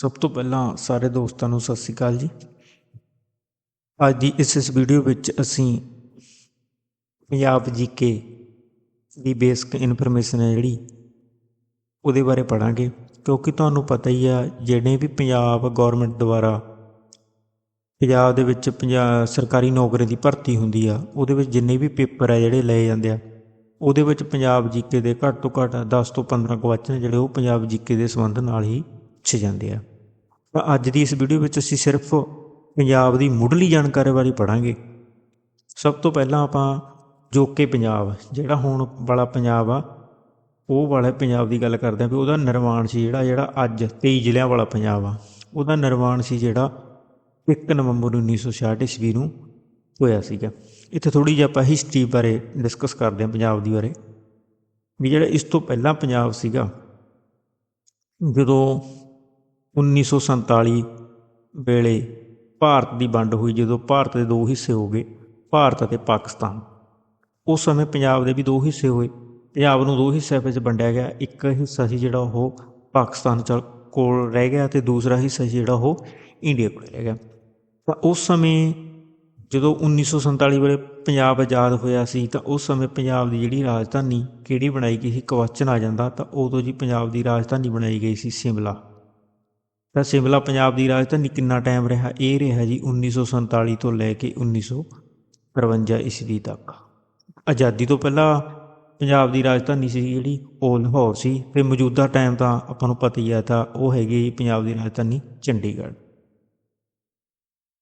ਸਭ ਤੋਂ ਪਹਿਲਾਂ ਸਾਰੇ ਦੋਸਤਾਂ ਨੂੰ ਸਤਿ ਸ੍ਰੀ ਅਕਾਲ ਜੀ। ਅੱਜ ਦੀ ਇਸ ਇਸ ਵੀਡੀਓ ਵਿੱਚ ਅਸੀਂ ਪੰਜਾਬ ਜੀਕੇ ਦੀ ਬੇਸਿਕ ਇਨਫੋਰਮੇਸ਼ਨ ਹੈ ਜਿਹੜੀ, ਉਹਦੇ ਬਾਰੇ ਪੜਾਂਗੇ ਕਿਉਂਕਿ ਤੁਹਾਨੂੰ ਪਤਾ ਹੀ ਆ, ਜਿਹੜੇ ਵੀ ਪੰਜਾਬ ਗਵਰਨਮੈਂਟ ਦੁਆਰਾ ਪੰਜਾਬ ਦੇ ਵਿੱਚ ਪੰਜਾਬ ਸਰਕਾਰੀ ਨੌਕਰੀ ਦੀ ਭਰਤੀ ਹੁੰਦੀ ਆ, ਉਹਦੇ ਵਿੱਚ ਜਿੰਨੇ ਵੀ ਪੇਪਰ ਆ ਜਿਹੜੇ ਲਏ ਜਾਂਦੇ ਆ, ਉਹਦੇ ਵਿੱਚ ਪੰਜਾਬ ਜੀਕੇ ਦੇ ਘੱਟ ਤੋਂ ਘੱਟ 10 ਤੋਂ 15 ਕੁਐਸਚਨ ਜਿਹੜੇ ਉਹ ਪੰਜਾਬ ਜੀਕੇ ਦੇ ਸੰਬੰਧ ਨਾਲ ਹੀ ਪੁੱਛੇ ਜਾਂਦੇ ਆ। ਤਾਂ ਅੱਜ ਦੀ ਇਸ ਵੀਡੀਓ ਵਿੱਚ ਅਸੀਂ ਸਿਰਫ ਪੰਜਾਬ ਦੀ ਮੁੱਢਲੀ ਜਾਣਕਾਰੀ ਬਾਰੇ ਪੜਾਂਗੇ ਸਭ ਤੋਂ ਪਹਿਲਾਂ ਆਪਾਂ ਜੋਕੇ ਪੰਜਾਬ, ਜਿਹੜਾ ਹੁਣ ਵਾਲਾ ਪੰਜਾਬ ਆ, ਉਹ ਵਾਲੇ ਪੰਜਾਬ ਦੀ ਗੱਲ ਕਰਦੇ ਆ ਵੀ ਉਹਦਾ ਨਿਰਮਾਣ ਸੀ ਜਿਹੜਾ ਜਿਹੜਾ ਅੱਜ 23 ਜ਼ਿਲ੍ਹਿਆਂ ਵਾਲਾ ਪੰਜਾਬ ਆ। ਉਹਦਾ ਨਿਰਮਾਣ ਸੀ ਜਿਹੜਾ 1 ਨਵੰਬਰ 1966 ਈਸਵੀ ਨੂੰ ਹੋਇਆ ਸੀਗਾ। ਇੱਥੇ ਥੋੜੀ ਜਿਹੀ ਆਪਾਂ ਹਿਸਟਰੀ ਬਾਰੇ ਡਿਸਕਸ ਕਰਦੇ ਹਾਂ ਪੰਜਾਬ ਦੀ ਬਾਰੇ। ਵੀ ਜਿਹੜਾ ਇਸ ਤੋਂ ਪਹਿਲਾਂ ਪੰਜਾਬ ਸੀਗਾ, ਜਦੋਂ 1947 ਵੇਲੇ ਭਾਰਤ ਦੀ ਵੰਡ ਹੋਈ, ਜਦੋਂ ਭਾਰਤ ਦੇ ਦੋ ਹਿੱਸੇ ਹੋ ਗਏ, ਭਾਰਤ ਅਤੇ ਪਾਕਿਸਤਾਨ। ਉਸ ਸਮੇਂ ਪੰਜਾਬ ਦੇ ਵੀ ਦੋ ਹਿੱਸੇ ਹੋਏ। ਪੰਜਾਬ ਨੂੰ ਦੋ ਹਿੱਸਿਆਂ ਵਿੱਚ ਵੰਡਿਆ ਗਿਆ। ਇੱਕ ਹਿੱਸਾ ਸੀ ਜਿਹੜਾ ਉਹ ਪਾਕਿਸਤਾਨ ਚ ਕੋਲ ਰਹਿ ਗਿਆ ਤੇ ਦੂਸਰਾ ਹਿੱਸਾ ਸੀ ਜਿਹੜਾ ਉਹ ਇੰਡੀਆ ਕੋਲ ਰਹਿ ਗਿਆ। ਤਾਂ ਉਸ ਸਮੇਂ ਜਦੋਂ 1947 ਵੇਲੇ ਪੰਜਾਬ ਆਜ਼ਾਦ ਹੋਇਆ ਸੀ, ਤਾਂ ਉਸ ਸਮੇਂ ਪੰਜਾਬ ਦੀ ਜਿਹੜੀ ਰਾਜਧਾਨੀ ਕਿਹੜੀ ਬਣਾਈ ਗਈ ਸੀ? ਕੁਐਸਚਨ ਆ ਜਾਂਦਾ। ਤਾਂ ਉਦੋਂ ਜੀ ਪੰਜਾਬ ਦੀ ਰਾਜਧਾਨੀ ਬਣਾਈ ਗਈ ਸੀ ਸਿਮਲਾ। ਤਾਂ ਸਿਮਲਾ ਪੰਜਾਬ ਦੀ ਰਾਜਧਾਨੀ ਕਿੰਨਾ ਟਾਈਮ ਰਿਹਾ? ਇਹ ਰਿਹਾ ਜੀ 1947 ਤੋਂ ਲੈ ਕੇ 1953 ਈਸਵੀ ਤੱਕ। ਆਜ਼ਾਦੀ ਤੋਂ ਪਹਿਲਾਂ ਪੰਜਾਬ ਦੀ ਰਾਜਧਾਨੀ ਸੀ ਜਿਹੜੀ, ਉਹ ਲਾਹੌਰ ਸੀ। ਫਿਰ ਮੌਜੂਦਾ ਟਾਈਮ ਤਾਂ ਆਪਾਂ ਨੂੰ ਪਤਾ ਹੀ ਆ, ਤਾਂ ਉਹ ਹੈਗੀ ਪੰਜਾਬ ਦੀ ਰਾਜਧਾਨੀ ਚੰਡੀਗੜ੍ਹ।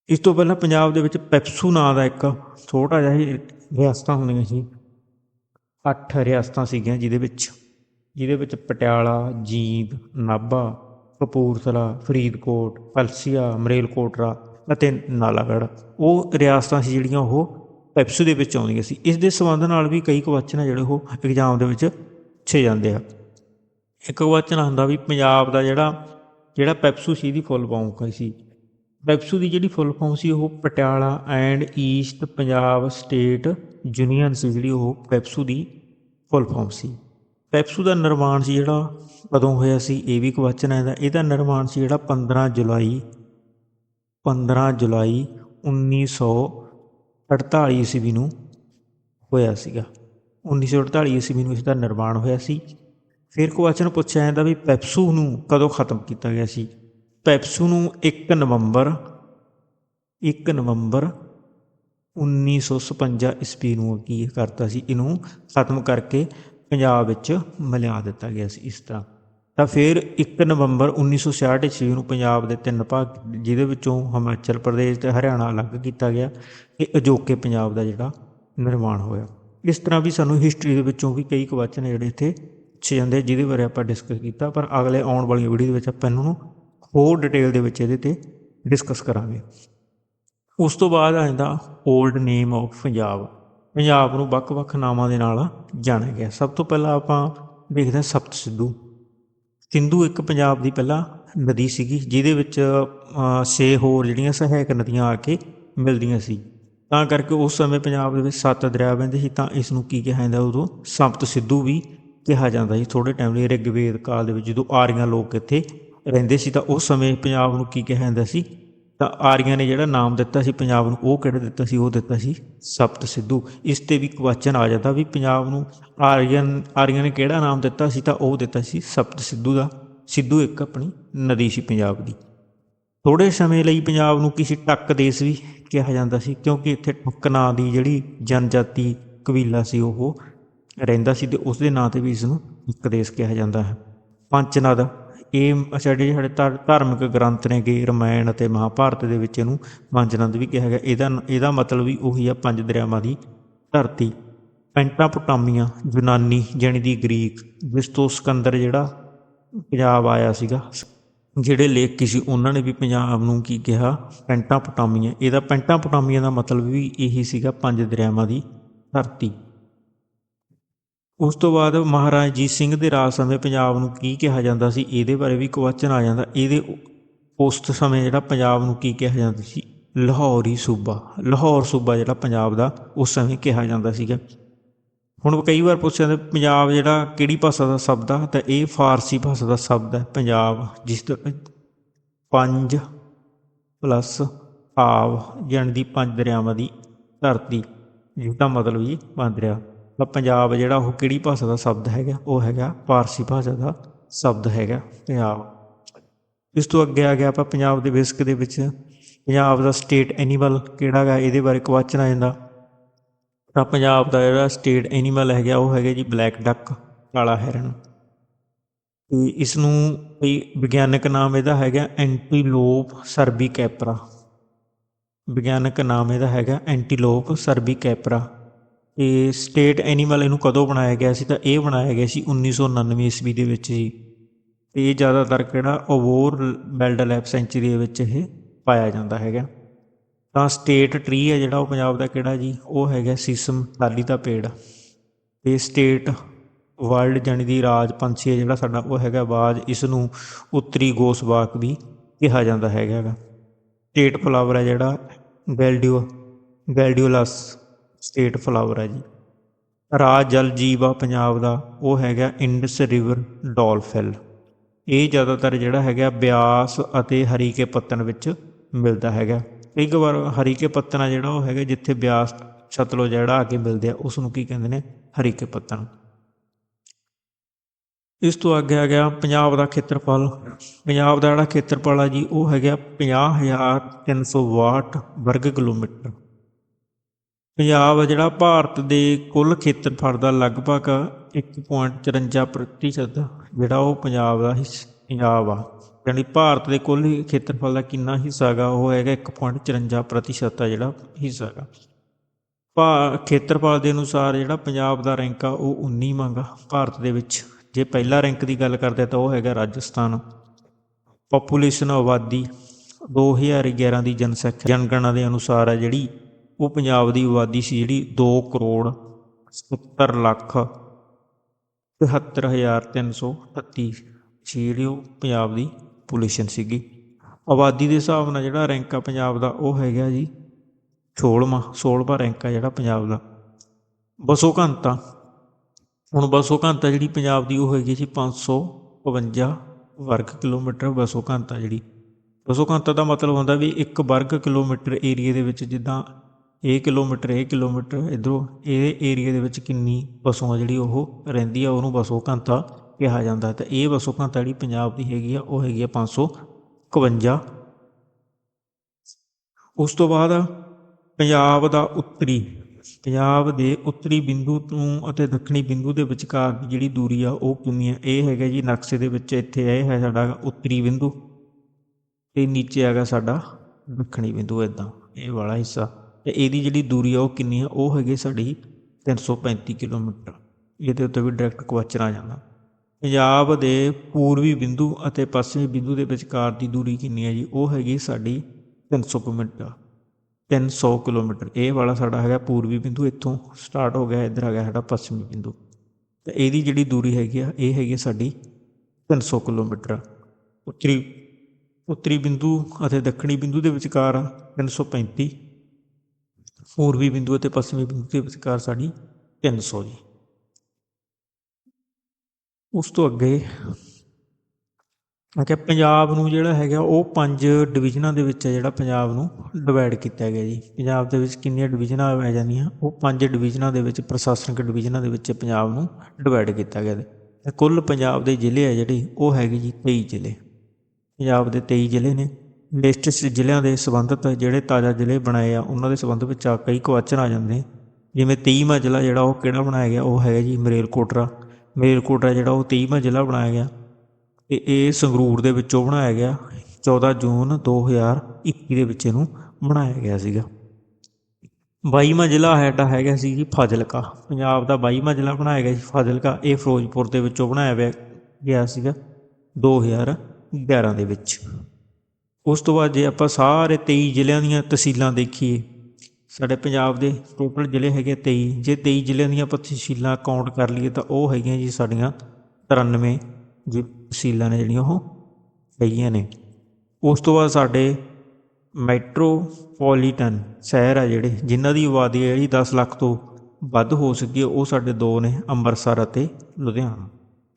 ਇਸ ਤੋਂ ਪਹਿਲਾਂ ਪੰਜਾਬ ਦੇ ਵਿੱਚ ਪੈਪਸੂ ਨਾਂ ਦਾ ਇੱਕ ਛੋਟਾ ਜਿਹਾ ਰਿਆਸਤਾਂ ਹੁੰਦੀਆਂ ਸੀ। ਅੱਠ ਰਿਆਸਤਾਂ ਸੀਗੀਆਂ ਜਿਹਦੇ ਵਿੱਚ ਜਿਹਦੇ ਵਿੱਚ ਪਟਿਆਲਾ, ਜੀਂਦ, ਨਾਭਾ ਕਪੂਰਥਲਾ, ਫਰੀਦਕੋਟ ਪਲਸੀਆ ਮਰੇਲਕੋਟਰਾ ਅਤੇ ਨਾਲਾਗੜ੍ਹ। ਉਹ ਰਿਆਸਤਾਂ ਸੀ ਜਿਹੜੀਆਂ ਉਹ ਪੈਪਸੂ ਦੇ ਵਿੱਚ ਆਉਂਦੀਆਂ ਸੀ। ਇਸ ਦੇ ਸੰਬੰਧ ਨਾਲ ਵੀ ਕਈ ਕੁਐਸਚਨ ਆ ਜਿਹੜੇ ਉਹ ਐਗਜ਼ਾਮ ਦੇ ਵਿੱਚ ਛੇ ਜਾਂਦੇ ਆ। ਇੱਕ ਕੁਐਸਚਨ ਹੁੰਦਾ ਵੀ ਪੰਜਾਬ ਦਾ ਜਿਹੜਾ ਜਿਹੜਾ ਪੈਪਸੂ ਸੀ ਦੀ ਫੁੱਲ ਫਾਰਮ ਕੀ ਸੀ। ਪੈਪਸੂ ਦੀ ਜਿਹੜੀ ਫੁੱਲ ਫਾਰਮ ਸੀ ਉਹ Patiala and East Punjab state union ਸੀ ਜਿਹੜੀ ਉਹ ਪੈਪਸੂ ਦੀ ਫੁੱਲ ਫਾਰਮ ਸੀ। ਪੈਪਸੂ ਦਾ ਨਿਰਮਾਣ ਸੀ ਜਿਹੜਾ ਕਦੋਂ ਹੋਇਆ ਸੀ, ਇਹ ਵੀ ਕੁਐਸਚਨ ਹੈ ਦਾ ਇਹਦਾ ਨਿਰਮਾਣ ਸੀ ਜਿਹੜਾ 15 ਜੁਲਾਈ 15 ਜੁਲਾਈ 1948 ਈਸਵੀ ਨੂੰ ਹੋਇਆ ਸੀਗਾ। 1948 ਈਸਵੀ ਨੂੰ ਇਸ ਦਾ ਨਿਰਮਾਣ ਹੋਇਆ ਸੀ। ਫਿਰ ਕੁਐਸਚਨ ਪੁੱਛਿਆ ਜਾਂਦਾ ਵੀ ਪੈਪਸੂ ਨੂੰ ਕਦੋਂ ਖਤਮ ਕੀਤਾ ਗਿਆ ਸੀ? ਪੈਪਸੂ ਨੂੰ 1 ਨਵੰਬਰ 1 ਨਵੰਬਰ 1956 ਈਸਵੀ ਨੂੰ ਕੀ ਕਰਤਾ ਸੀ। ਇਹਨੂੰ ਖਤਮ ਕਰਕੇ ਪੰਜਾਬ ਵਿੱਚ ਮਿਲਾ ਦਿੱਤਾ ਗਿਆ ਸੀ ਇਸ ਤਰ੍ਹਾਂ। ਤਾਂ ਫਿਰ 1 ਨਵੰਬਰ 1966 ਈਸਵੀ ਨੂੰ ਪੰਜਾਬ ਦੇ ਤਿੰਨ ਭਾਗ, ਜਿਹਦੇ ਵਿੱਚੋਂ ਹਿਮਾਚਲ ਪ੍ਰਦੇਸ਼ ਤੇ ਹਰਿਆਣਾ ਅਲੱਗ ਕੀਤਾ ਗਿਆ ਇਹ ਅਜੋਕੇ ਪੰਜਾਬ ਦਾ ਜਿਹੜਾ ਨਿਰਮਾਣ ਹੋਇਆ। ਇਸ ਤਰ੍ਹਾਂ ਵੀ ਸਾਨੂੰ ਹਿਸਟਰੀ ਦੇ ਵਿੱਚੋਂ ਵੀ ਕਈ ਕੁਐਸਚਨ ਜਿਹੜੇ ਇੱਥੇ ਪੁੱਛੇ ਜਾਂਦੇ, ਜਿਹਦੇ ਬਾਰੇ ਆਪਾਂ ਡਿਸਕਸ ਕੀਤਾ, ਪਰ ਅਗਲੇ ਆਉਣ ਵਾਲੀ ਵੀਡੀਓ ਦੇ ਵਿੱਚ ਆਪਾਂ ਇਹਨਾਂ ਨੂੰ ਹੋਰ ਡਿਟੇਲ ਦੇ ਵਿੱਚ ਇਹਦੇ ਤੇ ਡਿਸਕਸ ਕਰਾਂਗੇ। ਉਸ ਤੋਂ ਬਾਅਦ ਆ ਜਾਂਦਾ old name of Punjab. Punjab ਨੂੰ ਵੱਖ-ਵੱਖ ਨਾਵਾਂ ਦੇ ਨਾਲ ਜਾਣਿਆ ਗਿਆ। ਸਭ ਤੋਂ ਪਹਿਲਾਂ ਆਪਾਂ ਦੇਖਦੇ ਹਾਂ ਸਪਤ ਸਿੱਧੂ। ਸਿੰਧੂ ਇੱਕ ਪੰਜਾਬ ਦੀ ਪਹਿਲਾਂ ਨਦੀ ਸੀਗੀ, ਜਿਹਦੇ ਵਿੱਚ ਛੇ ਹੋਰ ਜਿਹੜੀਆਂ ਸਹਾਇਕ ਨਦੀਆਂ ਆ ਕੇ ਮਿਲਦੀਆਂ ਸੀ। ਤਾਂ ਕਰਕੇ ਉਸ ਸਮੇਂ ਪੰਜਾਬ ਦੇ ਵਿੱਚ ਸੱਤ ਦਰਿਆ ਵਹਿੰਦੇ ਸੀ, ਤਾਂ ਇਸ ਨੂੰ ਕੀ ਕਿਹਾ ਜਾਂਦਾ ਉਦੋਂ? ਸੰਪਤ ਸਿੱਧੂ ਵੀ ਕਿਹਾ ਜਾਂਦਾ ਸੀ। ਥੋੜੇ ਟਾਈਮ ਲਈ ਰਿਗਵੇਦ ਕਾਲ ਦੇ ਵਿੱਚ ਜਦੋਂ ਆਰੀਆਂ ਲੋਕ ਇੱਥੇ ਰਹਿੰਦੇ ਸੀ, ਤਾਂ ਉਸ ਸਮੇਂ ਪੰਜਾਬ ਨੂੰ ਕੀ ਕਿਹਾ ਜਾਂਦਾ ਸੀ? ਤਾਂ ਆਰੀਆਂ ਨੇ ਜਿਹੜਾ ਨਾਮ ਦਿੱਤਾ ਸੀ ਪੰਜਾਬ ਨੂੰ, ਉਹ ਕਿਹੜਾ ਦਿੱਤਾ ਸੀ? ਉਹ ਦਿੱਤਾ ਸੀ ਸਪਤ ਸਿੱਧੂ। ਇਸ ਤੇ ਵੀ ਕੁਐਸਚਨ ਆ ਜਾਂਦਾ ਵੀ ਪੰਜਾਬ ਨੂੰ ਆਰੀਅਨ ਆਰੀਆਂ ਨੇ ਕਿਹੜਾ ਨਾਮ ਦਿੱਤਾ ਸੀ ਤਾਂ ਉਹ ਦਿੱਤਾ ਸੀ ਸਪਤ ਸਿੱਧੂ ਦਾ। ਸਿੱਧੂ ਇੱਕ ਆਪਣੀ ਨਦੀ ਸੀ ਪੰਜਾਬ ਦੀ। ਥੋੜੇ ਸਮੇਂ ਲਈ ਪੰਜਾਬ ਨੂੰ ਕਿਸੇ ਟੱਕ ਦੇਸ਼ ਵੀ ਕਿਹਾ ਜਾਂਦਾ ਸੀ ਕਿਉਂਕਿ ਇੱਥੇ ਟੱਕ ਨਾਂ ਦੀ ਜਿਹੜੀ ਜਨਜਾਤੀ ਕਬੀਲਾ ਸੀ ਉਹ ਰਹਿੰਦਾ ਸੀ ਤੇ ਉਸ ਦੇ ਨਾਂ ਤੇ ਵੀ ਇਸ ਨੂੰ ਇੱਕ ਦੇਸ਼ ਕਿਹਾ ਜਾਂਦਾ ਹੈ। ਪੰਚਨਦ। ਇਹ ਸਾਡੇ ਸਾਡੇ ਧਾਰਮਿਕ ਗ੍ਰੰਥ ਨੇ ਗੇ ਰਮਾਇਣ ਅਤੇ ਮਹਾਭਾਰਤ ਦੇ ਵਿੱਚ ਇਹਨੂੰ ਪੰਜਨੰਦ ਵੀ ਕਿਹਾ ਗਿਆ। ਇਹਦਾ ਇਹਦਾ ਮਤਲਬ ਵੀ ਉਹੀ ਆ ਪੰਜ ਦਰਿਆਵਾਂ ਦੀ ਧਰਤੀ। ਪੈਂਟਾਪੋਟਾਮੀਆ ਯੂਨਾਨੀ ਜਾਣੀ ਦੀ ਗ੍ਰੀਕ ਜਿਸ ਤੋਂ ਸਿਕੰਦਰ ਜਿਹੜਾ ਪੰਜਾਬ ਆਇਆ ਸੀਗਾ, ਜਿਹੜੇ ਲੇਖਕ ਸੀ, ਉਹਨਾਂ ਨੇ ਵੀ ਪੰਜਾਬ ਨੂੰ ਕੀ ਕਿਹਾ? ਪੈਂਟਾਪੋਟਾਮੀਆ ਇਹਦਾ ਪੈਂਟਾਪੋਟਾਮੀਆ ਦਾ ਮਤਲਬ ਵੀ ਇਹੀ ਸੀਗਾ ਪੰਜ ਦਰਿਆਵਾਂ ਦੀ ਧਰਤੀ। ਉਸ ਤੋਂ ਬਾਅਦ ਮਹਾਰਾਜ ਜੀਤ ਸਿੰਘ ਦੇ ਰਾਜ ਸਮੇਂ ਪੰਜਾਬ ਨੂੰ ਕੀ ਕਿਹਾ ਜਾਂਦਾ ਸੀ? ਇਹਦੇ ਬਾਰੇ ਵੀ ਕੁਐਸਚਨ ਆ ਜਾਂਦਾ। ਇਹਦੇ ਉਸ ਸਮੇਂ ਜਿਹੜਾ ਪੰਜਾਬ ਨੂੰ ਕੀ ਕਿਹਾ ਜਾਂਦਾ ਸੀ? ਲਾਹੌਰੀ ਸੂਬਾ। ਲਾਹੌਰ ਸੂਬਾ ਜਿਹੜਾ ਪੰਜਾਬ ਦਾ, ਉਸ ਸਮੇਂ ਕਿਹਾ ਜਾਂਦਾ ਸੀਗਾ। ਹੁਣ ਕਈ ਵਾਰ ਪੁੱਛਿਆ ਜਾਂਦਾ, ਪੰਜਾਬ ਜਿਹੜਾ ਕਿਹੜੀ ਭਾਸ਼ਾ ਦਾ ਸ਼ਬਦ ਆ? ਤਾਂ ਇਹ ਫਾਰਸੀ ਭਾਸ਼ਾ ਦਾ ਸ਼ਬਦ ਹੈ, ਪੰਜਾਬ, ਜਿਸ ਦਾ ਪੰਜ ਪਲੱਸ ਆਵ ਜਾਣੀ ਦੀ ਪੰਜ ਦਰਿਆਵਾਂ ਦੀ ਧਰਤੀ ਜਿਹਦਾ ਮਤਲਬ ਜੀ ਪੰਜ ਦਰਿਆ। ਪੰਜਾਬ ਜਿਹੜਾ ਉਹ ਕਿਹੜੀ ਭਾਸ਼ਾ ਦਾ ਸ਼ਬਦ ਹੈਗਾ, ਉਹ ਹੈਗਾ ਪਾਰਸੀ ਭਾਸ਼ਾ ਦਾ ਸ਼ਬਦ ਹੈਗਾ ਪੰਜਾਬ। ਇਸ ਤੋਂ ਅੱਗੇ ਆ ਗਿਆ ਆਪਾਂ ਪੰਜਾਬ ਦੇ ਵਿਸਕ ਦੇ ਵਿੱਚ। ਪੰਜਾਬ ਦਾ ਸਟੇਟ ਐਨੀਮਲ ਕਿਹੜਾ ਹੈਗਾ ਇਹਦੇ ਬਾਰੇ ਕੁਐਸਚਨ ਆ ਜਾਂਦਾ। ਤਾਂ ਪੰਜਾਬ ਦਾ ਜਿਹੜਾ ਸਟੇਟ ਐਨੀਮਲ ਹੈਗਾ, ਉਹ ਹੈਗਾ ਜੀ ਬਲੈਕ ਡੱਕ ਕਾਲਾ ਹੈਰਨ। ਤੇ ਇਸ ਨੂੰ ਵੀ ਵਿਗਿਆਨਕ ਨਾਮ ਇਹਦਾ ਹੈਗਾ ਐਂਟੀਲੋਪ ਸਰਬੀ ਕੈਪਰਾ ਵਿਗਿਆਨਕ ਨਾਮ ਇਹਦਾ ਹੈਗਾ ਐਂਟੀਲੋਪ ਸਰਬੀ ਕੈਪਰਾ ਤੇ ਸਟੇਟ ਐਨੀਮਲ ਇਹਨੂੰ ਕਦੋਂ ਬਣਾਇਆ ਗਿਆ ਸੀ ਤਾਂ ਇਹ ਬਣਾਇਆ ਗਿਆ ਸੀ 1999 ਈਸਵੀ ਦੇ ਵਿੱਚ ਜੀ। ਤੇ ਇਹ ਜ਼ਿਆਦਾਤਰ ਕਿਹੜਾ? ਓਵੋਰ ਬੈਲਡ ਲੈਪ ਸੈਂਚੁਰੀ ਦੇ ਵਿੱਚ ਇਹ ਪਾਇਆ ਜਾਂਦਾ ਹੈਗਾ। ਤਾਂ ਸਟੇਟ ਟਰੀ ਹੈ ਜਿਹੜਾ, ਉਹ ਪੰਜਾਬ ਦਾ ਕਿਹੜਾ ਜੀ? ਉਹ ਹੈਗਾ ਸੀਸਮ ਟਾਲੀ ਦਾ ਪੇੜ। ਤੇ ਸਟੇਟ ਵਰਲਡ ਜਾਣੀ ਦੀ ਰਾਜ ਪੰਛੀ ਹੈ ਜਿਹੜਾ ਸਾਡਾ, ਉਹ ਹੈਗਾ ਬਾਜ। ਇਸ ਨੂੰ ਉੱਤਰੀ ਗੋਸਬਾਕ ਵੀ ਕਿਹਾ ਜਾਂਦਾ ਹੈਗਾ ਗਾ। ਸਟੇਟ ਫਲਾਵਰ ਹੈ ਜਿਹੜਾ ਗੈਲਡੀਓ ਗੈਲਡੀਓਲਸ ਸਟੇਟ ਫਲਾਵਰ ਹੈ ਜੀ। ਰਾਜ ਜਲ ਜੀਵ ਆ ਪੰਜਾਬ ਦਾ, ਉਹ ਹੈਗਾ ਇੰਡਸ ਰਿਵਰ ਡੋਲਫਿਨ ਇਹ ਜ਼ਿਆਦਾਤਰ ਜਿਹੜਾ ਹੈਗਾ ਬਿਆਸ ਅਤੇ ਹਰੀਕੇ ਪੱਤਨ ਵਿੱਚ ਮਿਲਦਾ ਹੈਗਾ। ਇੱਕ ਵਾਰ ਹਰੀਕੇ ਪੱਤਨ ਆ ਜਿਹੜਾ, ਉਹ ਹੈਗਾ ਜਿੱਥੇ ਬਿਆਸ ਸਤਲੁਜ ਜਿਹੜਾ ਆ ਕੇ ਮਿਲਦੇ ਆ ਉਸ ਨੂੰ ਕੀ ਕਹਿੰਦੇ ਨੇ? ਹਰੀਕੇ ਪੱਤਨ। ਇਸ ਤੋਂ ਅੱਗੇ ਆ ਗਿਆ ਪੰਜਾਬ ਦਾ ਖੇਤਰਫਲ। ਪੰਜਾਬ ਦਾ ਜਿਹੜਾ ਖੇਤਰਫਲ ਆ ਜੀ, ਉਹ ਹੈਗਾ 50362 ਵਰਗ ਕਿਲੋਮੀਟਰ। ਪੰਜਾਬ ਆ ਜਿਹੜਾ ਭਾਰਤ ਦੇ ਕੁੱਲ ਖੇਤਰਫਲ ਦਾ ਲਗਭਗ 1.54 ਪ੍ਰਤੀਸ਼ਤ ਜਿਹੜਾ ਉਹ ਪੰਜਾਬ ਦਾ ਹਿੱਸ, ਪੰਜਾਬ ਆ। ਯਾਨੀ ਭਾਰਤ ਦੇ ਕੁੱਲ ਖੇਤਰਫਲ ਦਾ ਕਿੰਨਾ ਹਿੱਸਾ ਹੈਗਾ, ਉਹ ਹੈਗਾ 1.54 ਪ੍ਰਤੀਸ਼ਤ ਆ ਜਿਹੜਾ ਹਿੱਸਾ ਹੈਗਾ। ਭਾ ਖੇਤਰਫਲ ਦੇ ਅਨੁਸਾਰ ਜਿਹੜਾ ਪੰਜਾਬ ਦਾ ਰੈਂਕ ਆ, ਉਹ 19 ਮੰਗਾ ਭਾਰਤ ਦੇ ਵਿੱਚ। ਜੇ ਪਹਿਲਾ ਰੈਂਕ ਦੀ ਗੱਲ ਕਰਦੇ ਤਾਂ ਉਹ ਹੈਗਾ ਰਾਜਸਥਾਨ। ਪੋਪੂਲੇਸ਼ਨ ਆਬਾਦੀ 2011 ਦੀ ਜਨਸੰਖਿਆ, ਜਨਗਣਨਾ ਦੇ ਅਨੁਸਾਰ ਹੈ ਜਿਹੜੀ ਉਹ ਪੰਜਾਬ ਦੀ ਆਬਾਦੀ ਸੀ ਜਿਹੜੀ 2 ਕਰੋੜ 70 ਲੱਖ 77338 ਸੀ ਜਿਹੜੀ ਉਹ ਪੰਜਾਬ ਦੀ ਪੋਪੂਲੇਸ਼ਨ ਸੀਗੀ। ਆਬਾਦੀ ਦੇ ਹਿਸਾਬ ਨਾਲ ਜਿਹੜਾ ਰੈਂਕ ਆ ਪੰਜਾਬ ਦਾ ਉਹ ਹੈਗਾ ਜੀ 16ਵਾਂ 16ਵਾਂ ਰੈਂਕ ਆ ਜਿਹੜਾ ਪੰਜਾਬ ਦਾ। ਬਸੋ ਘੰਟਾ ਹੁਣ ਬਸੋ ਘੰਟਾ ਜਿਹੜੀ ਪੰਜਾਬ ਦੀ ਉਹ ਹੈਗੀ ਜੀ 552 ਵਰਗ ਕਿਲੋਮੀਟਰ ਬਸੋ ਘੰਟਾ ਜਿਹੜੀ। ਬਸੋ ਘੰਟਾ ਦਾ ਮਤਲਬ ਹੁੰਦਾ ਵੀ ਇੱਕ ਵਰਗ ਕਿਲੋਮੀਟਰ ਏਰੀਆ ਦੇ ਵਿੱਚ ਜਿੱਦਾਂ ਇਹ ਕਿਲੋਮੀਟਰ ਇਹ ਕਿਲੋਮੀਟਰ ਇੱਧਰੋਂ ਇਹ ਏਰੀਆ ਦੇ ਵਿੱਚ ਕਿੰਨੀ ਬਸੋਂ ਆ ਜਿਹੜੀ ਉਹ ਰਹਿੰਦੀ ਆ, ਉਹਨੂੰ ਬਸੋ ਘੰਟਾ ਕਿਹਾ ਜਾਂਦਾ। ਤਾਂ ਇਹ ਬਸੋ ਘੰਟਾ ਜਿਹੜੀ ਪੰਜਾਬ ਦੀ ਹੈਗੀ ਆ, ਉਹ ਹੈਗੀ ਆ 551 ਉਸ ਤੋਂ ਬਾਅਦ ਪੰਜਾਬ ਦਾ ਉੱਤਰੀ। ਪੰਜਾਬ ਦੇ ਉੱਤਰੀ ਬਿੰਦੂ ਤੋਂ ਅਤੇ ਦੱਖਣੀ ਬਿੰਦੂ ਦੇ ਵਿਚਕਾਰ ਦੀ ਜਿਹੜੀ ਦੂਰੀ ਆ, ਉਹ ਕਿੰਨੀ ਆ? ਇਹ ਹੈਗਾ ਜੀ ਨਕਸ਼ੇ ਦੇ ਵਿੱਚ ਇੱਥੇ ਇਹ ਹੈ ਸਾਡਾ ਉੱਤਰੀ ਬਿੰਦੂ। ਤੇ ਨੀਚੇ ਹੈਗਾ ਸਾਡਾ ਦੱਖਣੀ ਬਿੰਦੂ ਇਦਾਂ ਇਹ ਵਾਲਾ ਹਿੱਸਾ। ਤੇ ਇਹਦੀ ਜਿਹੜੀ ਦੂਰੀ ਆ ਉਹ ਕਿੰਨੀ ਆ? ਉਹ ਹੈਗੀ ਸਾਡੀ 335 ਕਿਲੋਮੀਟਰ। ਇਹਦੇ ਉੱਤੇ ਵੀ ਡਾਇਰੈਕਟ ਕੁਐਸਚਨ ਆ ਜਾਂਦਾ। ਪੰਜਾਬ ਦੇ ਪੂਰਬੀ ਬਿੰਦੂ ਅਤੇ ਪੱਛਮੀ ਬਿੰਦੂ ਦੇ ਵਿਚਕਾਰ ਦੀ ਦੂਰੀ ਕਿੰਨੀ ਹੈ ਜੀ? ਉਹ ਹੈਗੀ ਸਾਡੀ 300 ਕਿਲੋਮੀਟਰ 300 ਕਿਲੋਮੀਟਰ। ਇਹ ਵਾਲਾ ਸਾਡਾ ਹੈਗਾ ਪੂਰਬੀ ਬਿੰਦੂ। ਇੱਥੋਂ ਸਟਾਰਟ ਹੋ ਗਿਆ, ਇੱਧਰ ਆ ਗਿਆ ਸਾਡਾ ਪੱਛਮੀ ਬਿੰਦੂ। ਤੇ ਇਹਦੀ ਜਿਹੜੀ ਦੂਰੀ ਹੈਗੀ ਆ, ਇਹ ਹੈਗੀ ਸਾਡੀ 300 ਕਿਲੋਮੀਟਰ। ਉੱਤਰੀ ਉੱਤਰੀ ਬਿੰਦੂ ਅਤੇ ਦੱਖਣੀ ਬਿੰਦੂ ਦੇ ਵਿਚਕਾਰ 335 ਪੂਰਬੀ ਬਿੰਦੂ ਅਤੇ ਪੱਛਮੀ ਬਿੰਦੂ ਦੇ ਵਿਚਕਾਰ ਸਾਡੀ 300 ਜੀ। ਉਸ ਤੋਂ ਅੱਗੇ ਕਿ ਪੰਜਾਬ ਨੂੰ ਜਿਹੜਾ ਹੈਗਾ, ਉਹ ਪੰਜ ਡਿਵੀਜ਼ਨਾਂ ਦੇ ਵਿੱਚ ਹੈ ਜਿਹੜਾ ਪੰਜਾਬ ਨੂੰ ਡਿਵਾਈਡ ਕੀਤਾ ਗਿਆ ਜੀ। ਪੰਜਾਬ ਦੇ ਵਿੱਚ ਕਿੰਨੀਆਂ ਡਿਵੀਜ਼ਨਾਂ ਆ ਜਾਂਦੀਆਂ? ਉਹ ਪੰਜ ਡਿਵੀਜ਼ਨਾਂ ਦੇ ਵਿੱਚ, ਪ੍ਰਸ਼ਾਸਨਿਕ ਡਿਵੀਜ਼ਨਾਂ ਦੇ ਵਿੱਚ ਪੰਜਾਬ ਨੂੰ ਡਿਵਾਈਡ ਕੀਤਾ ਗਿਆ। ਤੇ ਕੁੱਲ ਪੰਜਾਬ ਦੇ ਜ਼ਿਲ੍ਹੇ ਆ ਜਿਹੜੇ, ਉਹ ਹੈਗੇ ਜੀ 23 ਜ਼ਿਲ੍ਹੇ। ਪੰਜਾਬ ਦੇ 23 ਜ਼ਿਲ੍ਹੇ ਨੇ। ਲਿਸਟ ਜ਼ਿਲ੍ਹਿਆਂ ਦੇ ਸੰਬੰਧਿਤ ਜਿਹੜੇ ਤਾਜ਼ਾ ਜ਼ਿਲ੍ਹੇ ਬਣਾਏ ਆ, ਉਹਨਾਂ ਦੇ ਸੰਬੰਧ ਵਿੱਚ ਆ ਕਈ ਕੁਐਸਚਨ ਆ ਜਾਂਦੇ ਜਿਵੇਂ 23ਵਾਂ ਜ਼ਿਲ੍ਹਾ ਜਿਹੜਾ ਉਹ ਕਿਹੜਾ ਬਣਾਇਆ ਗਿਆ? ਉਹ ਹੈਗਾ ਜੀ ਮਰੇਲਕੋਟਰਾ। ਮਰੇਲਕੋਟਰਾ ਜਿਹੜਾ ਉਹ 23ਵਾਂ ਜ਼ਿਲ੍ਹਾ ਬਣਾਇਆ ਗਿਆ। ਤੇ ਇਹ ਸੰਗਰੂਰ ਦੇ ਵਿੱਚੋਂ ਬਣਾਇਆ ਗਿਆ। 14 ਜੂਨ 2021 ਦੇ ਵਿੱਚ ਇਹਨੂੰ ਬਣਾਇਆ ਗਿਆ ਸੀਗਾ। 22ਵਾਂ ਜ਼ਿਲ੍ਹਾ ਹੈਡਾ ਹੈਗਾ ਸੀ ਜੀ ਫਾਜ਼ਿਲਕਾ। ਪੰਜਾਬ ਦਾ 22ਵਾਂ ਜ਼ਿਲ੍ਹਾ ਬਣਾਇਆ ਗਿਆ ਸੀ ਫਾਜ਼ਿਲਕਾ। ਇਹ ਫਿਰੋਜ਼ਪੁਰ ਦੇ ਵਿੱਚੋਂ ਬਣਾਇਆ ਗਿਆ ਸੀਗਾ 2011 ਦੇ ਵਿੱਚ। ਉਸ ਤੋਂ ਬਾਅਦ ਜੇ ਆਪਾਂ ਸਾਰੇ 23 ਜ਼ਿਲ੍ਹਿਆਂ ਦੀਆਂ ਤਹਿਸੀਲਾਂ ਦੇਖੀਏ, ਸਾਡੇ ਪੰਜਾਬ ਦੇ ਟੋਟਲ ਜ਼ਿਲ੍ਹੇ ਹੈਗੇ 23 ਜੇ 23 ਜ਼ਿਲ੍ਹਿਆਂ ਦੀਆਂ ਆਪਾਂ ਤਹਿਸੀਲਾਂ ਕਾਊਂਟ ਕਰ ਲਈਏ ਤਾਂ ਉਹ ਹੈਗੀਆਂ ਜੀ ਸਾਡੀਆਂ 93 ਜੀ ਤਹਿਸੀਲਾਂ ਨੇ ਜਿਹੜੀਆਂ ਉਹ ਹੈਗੀਆਂ ਨੇ। ਉਸ ਤੋਂ ਬਾਅਦ ਸਾਡੇ ਮੈਟਰੋਪੋਲੀਟਨ ਸ਼ਹਿਰ ਆ ਜਿਹੜੇ, ਜਿਨ੍ਹਾਂ ਦੀ ਆਬਾਦੀ ਹੈ ਜਿਹੜੀ 10 ਲੱਖ ਤੋਂ ਵੱਧ ਹੋ ਸਕੀ ਉਹ ਸਾਡੇ ਦੋ ਨੇ, ਅੰਮ੍ਰਿਤਸਰ ਅਤੇ ਲੁਧਿਆਣਾ।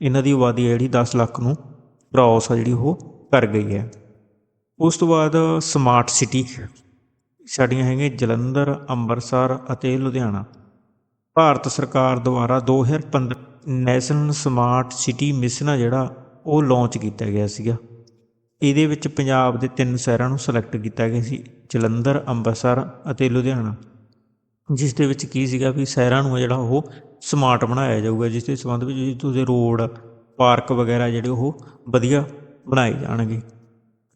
ਇਹਨਾਂ ਦੀ ਆਬਾਦੀ ਹੈ ਜਿਹੜੀ 10 ਲੱਖ ਨੂੰ ਕ੍ਰਾਸ ਆ ਜਿਹੜੀ ਉਹ ਕਰ ਗਈ ਹੈ। ਉਸ ਤੋਂ ਬਾਅਦ ਸਮਾਰਟ ਸਿਟੀ ਸਾਡੀਆਂ ਹੈਗੀਆਂ ਜਲੰਧਰ, ਅੰਮ੍ਰਿਤਸਰ ਅਤੇ ਲੁਧਿਆਣਾ। ਭਾਰਤ ਸਰਕਾਰ ਦੁਆਰਾ 2015 ਨੈਸ਼ਨਲ ਸਮਾਰਟ ਸਿਟੀ ਮਿਸ਼ਨ ਆ ਜਿਹੜਾ, ਉਹ ਲਾਂਚ ਕੀਤਾ ਗਿਆ ਸੀਗਾ। ਇਹਦੇ ਵਿੱਚ ਪੰਜਾਬ ਦੇ ਤਿੰਨ ਸ਼ਹਿਰਾਂ ਨੂੰ ਸਿਲੈਕਟ ਕੀਤਾ ਗਿਆ ਸੀ, ਜਲੰਧਰ, ਅੰਮ੍ਰਿਤਸਰ ਅਤੇ ਲੁਧਿਆਣਾ। ਜਿਸ ਦੇ ਵਿੱਚ ਕੀ ਸੀਗਾ ਵੀ ਸ਼ਹਿਰਾਂ ਨੂੰ ਜਿਹੜਾ, ਉਹ ਸਮਾਰਟ ਬਣਾਇਆ ਜਾਊਗਾ, ਜਿਸ ਦੇ ਸੰਬੰਧ ਵਿੱਚ ਤੁਸੀਂ ਰੋਡ, ਪਾਰਕ ਵਗੈਰਾ ਜਿਹੜੇ ਉਹ ਵਧੀਆ ਬਣਾਏ ਜਾਣਗੇ।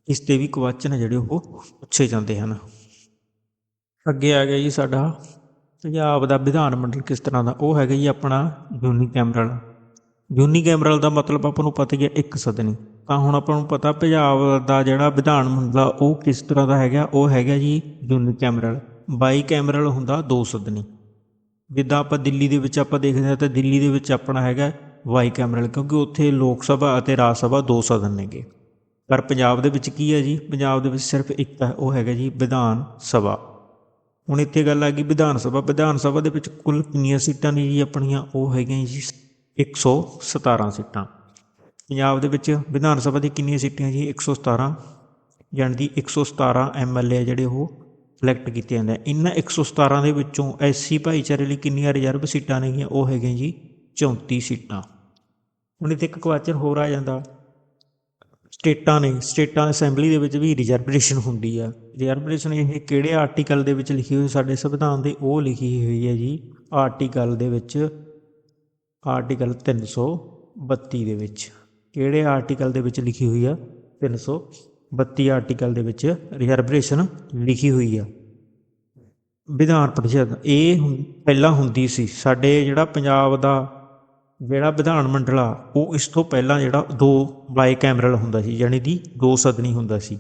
ਇਸ ਤੇ ਵੀ ਕੁਐਸਚਨ ਜਿਹੜੇ ਉਹ ਪੁੱਛੇ ਜਾਂਦੇ ਹਨ। ਅੱਗੇ ਆ ਗਿਆ ਜੀ ਸਾਡਾ ਪੰਜਾਬ ਦਾ ਵਿਧਾਨ ਮੰਡਲ ਕਿਸ ਤਰ੍ਹਾਂ ਦਾ, ਉਹ ਹੈਗਾ ਜੀ ਆਪਣਾ ਯੂਨੀ ਕੈਮਰਲ ਯੂਨੀ ਕੈਮਰਲ ਦਾ ਮਤਲਬ ਆਪਾਂ ਨੂੰ ਪਤਾ ਹੀ ਹੈ ਇੱਕ ਸਦਨੀ। ਤਾਂ ਹੁਣ ਆਪਾਂ ਨੂੰ ਪਤਾ ਪੰਜਾਬ ਦਾ ਜਿਹੜਾ ਵਿਧਾਨ ਮੰਡਲ ਆ, ਉਹ ਕਿਸ ਤਰ੍ਹਾਂ ਦਾ ਹੈਗਾ, ਉਹ ਹੈਗਾ ਜੀ ਯੂਨੀ ਕੈਮਰਲ ਬਾਈ ਕੈਮਰਲ ਹੁੰਦਾ ਦੋ ਸਦਨੀ। ਜਿੱਦਾਂ ਆਪਾਂ ਦਿੱਲੀ ਦੇ ਵਿੱਚ ਆਪਾਂ ਦੇਖਦੇ ਹਾਂ ਤਾਂ ਦਿੱਲੀ ਦੇ ਵਿੱਚ ਆਪਣਾ ਹੈਗਾ ਵਾਈ ਕੈਮਰਲ ਕਿਉਂਕਿ ਉੱਥੇ ਲੋਕ ਸਭਾ ਅਤੇ ਰਾਜ ਸਭਾ ਦੋ ਸਦਨ ਨੇਗੇ। ਪਰ ਪੰਜਾਬ ਦੇ ਵਿੱਚ ਕੀ ਹੈ ਜੀ? ਪੰਜਾਬ ਦੇ ਵਿੱਚ ਸਿਰਫ ਇੱਕ ਹੈ, ਉਹ ਹੈਗਾ ਜੀ ਵਿਧਾਨ ਸਭਾ। ਹੁਣ ਇੱਥੇ ਗੱਲ ਆ ਗਈ ਵਿਧਾਨ ਸਭਾ। ਵਿਧਾਨ ਸਭਾ ਦੇ ਵਿੱਚ ਕੁੱਲ ਕਿੰਨੀਆਂ ਸੀਟਾਂ ਨੇ ਜੀ ਆਪਣੀਆਂ? ਉਹ ਹੈਗੀਆਂ ਜੀ 117 ਸੀਟਾਂ। ਪੰਜਾਬ ਦੇ ਵਿੱਚ ਵਿਧਾਨ ਸਭਾ ਦੀ ਕਿੰਨੀਆਂ ਸੀਟਾਂ ਜੀ? 117 ਜਾਣੀ ਦੀ 117 ਐਮਐਲਏ ਜਿਹੜੇ ਉਹ ਇਲੈਕਟ ਕੀਤੇ ਜਾਂਦੇ ਆ ਇਹਨਾਂ 117 ਦੇ ਵਿੱਚੋਂ ਐਸਸੀ ਭਾਈਚਾਰੇ ਲਈ ਕਿੰਨੀਆਂ ਰਿਜ਼ਰਵ ਸੀਟਾਂ ਨੇਗੀਆਂ? ਉਹ ਹੈਗੀਆਂ ਜੀ 34 ਸੀਟਾਂ। ਹੁਣ ਇੱਥੇ ਇੱਕ ਕੁਐਸਚਨ ਹੋਰ ਆ ਜਾਂਦਾ। ਸਟੇਟਾਂ ਨੇ, ਸਟੇਟਾਂ ਅਸੈਂਬਲੀ ਦੇ ਵਿੱਚ ਵੀ ਰਿਜ਼ਰਵੇਸ਼ਨ ਹੁੰਦੀ ਆ। ਰਿਜ਼ਰਵੇਸ਼ਨ ਇਹ ਕਿਹੜੇ ਆਰਟੀਕਲ ਦੇ ਵਿੱਚ ਲਿਖੀ ਹੋਈ, ਸਾਡੇ ਸੰਵਿਧਾਨ ਦੇ ਉਹ ਲਿਖੀ ਹੋਈ ਹੈ ਜੀ ਆਰਟੀਕਲ ਦੇ ਵਿੱਚ ਆਰਟੀਕਲ 332 ਦੇ ਵਿੱਚ। ਕਿਹੜੇ ਆਰਟੀਕਲ ਦੇ ਵਿੱਚ ਲਿਖੀ ਹੋਈ ਆ? 332 ਆਰਟੀਕਲ ਦੇ ਵਿੱਚ ਰਿਜ਼ਰਵੇਸ਼ਨ ਲਿਖੀ ਹੋਈ ਆ। ਵਿਧਾਨ ਪਰਿਸ਼ਦ, ਇਹ ਹੁਣ ਪਹਿਲਾਂ ਹੁੰਦੀ ਸੀ। ਸਾਡੇ ਜਿਹੜਾ ਪੰਜਾਬ ਦਾ ਜਿਹੜਾ ਵਿਧਾਨ ਮੰਡਲ ਆ ਉਹ ਇਸ ਤੋਂ ਪਹਿਲਾਂ ਜਿਹੜਾ ਦੋ ਬਾਈ ਕੈਮਰਲ ਹੁੰਦਾ ਸੀ, ਯਾਨੀ ਦੀ ਦੋ ਸਦਨੀ ਹੁੰਦਾ ਸੀ।